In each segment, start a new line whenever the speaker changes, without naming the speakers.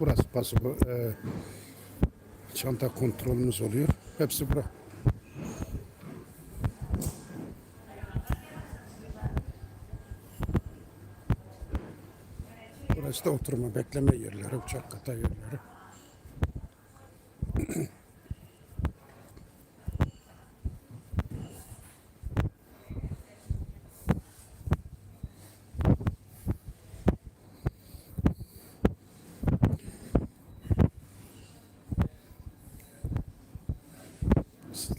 Burası pasaport, e, çanta kontrolümüz oluyor. Hepsi bura. Burası da oturma, bekleme yerleri, uçak kata yerleri.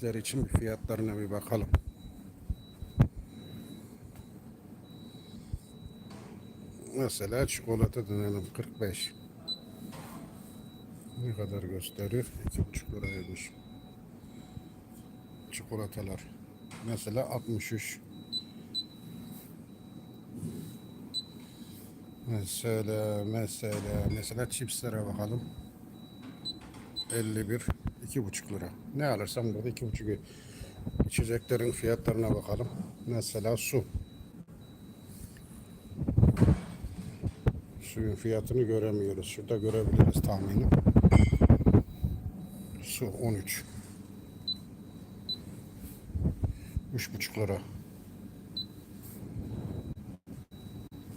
Sizler için bir fiyatlarına bir bakalım. Mesela çikolata denelim 45. Ne kadar gösteriyor? 2,5 liraymış. Çikolatalar. Mesela 63. Mesela mesela mesela chipslere bakalım. 51 2,5 lira. Ne alırsam burada 2,5 içeceklerin fiyatlarına bakalım. Mesela su. Suyun fiyatını göremiyoruz. Şurada görebiliriz tahmini. Su 13. 3,5 lira.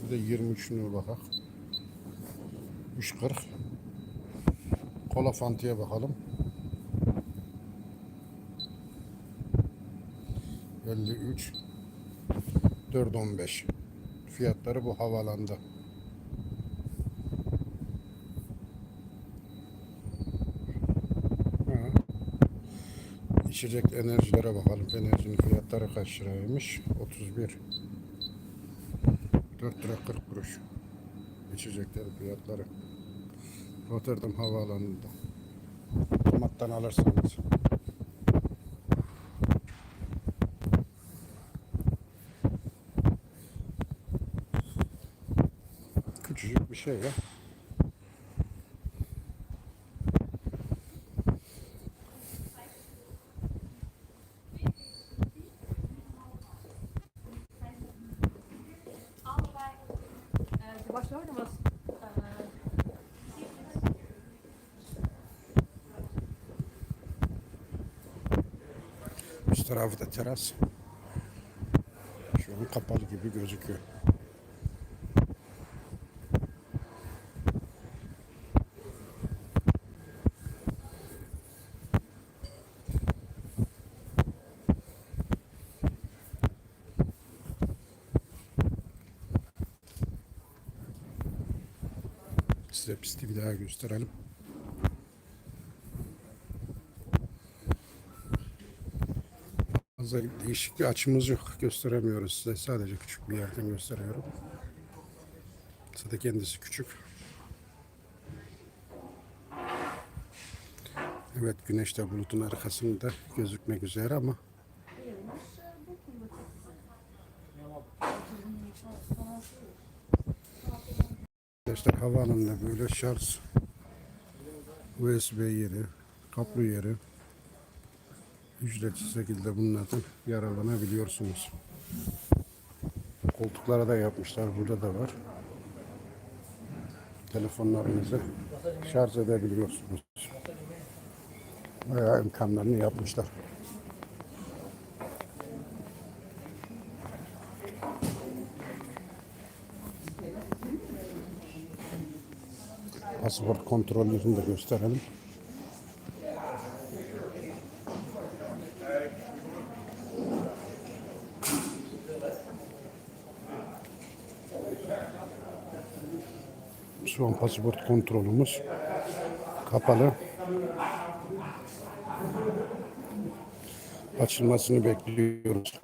Bir de 23 lira bakak. 3,40. Kola Fanti'ye bakalım. 53 415 Fiyatları bu havalanda. Ha. İçecek enerjilere bakalım. Enerjinin fiyatları kaç liraymış? 31 4 lira 40 kuruş. İçeceklerin fiyatları. Rotterdam Havaalanı'nda. Tomattan alırsanız. Küçücük bir şey ya. Üst tarafı da teras. Şu an kapalı gibi gözüküyor. Size pisti bir daha gösterelim. Fazla değişik bir açımız yok. Gösteremiyoruz size. Sadece küçük bir yerden gösteriyorum. Zaten kendisi küçük. Evet güneş de bulutun arkasında gözükmek üzere ama Arkadaşlar havaalanında böyle şarj USB yeri, kaplı yeri ücretsiz şekilde bunlardan yararlanabiliyorsunuz. Koltuklara da yapmışlar. Burada da var. Telefonlarınızı şarj edebiliyorsunuz. Bayağı imkanlarını yapmışlar. Pasaport kontrolünü de gösterelim. Şu an pasaport kontrolümüz kapalı. Açılmasını bekliyoruz.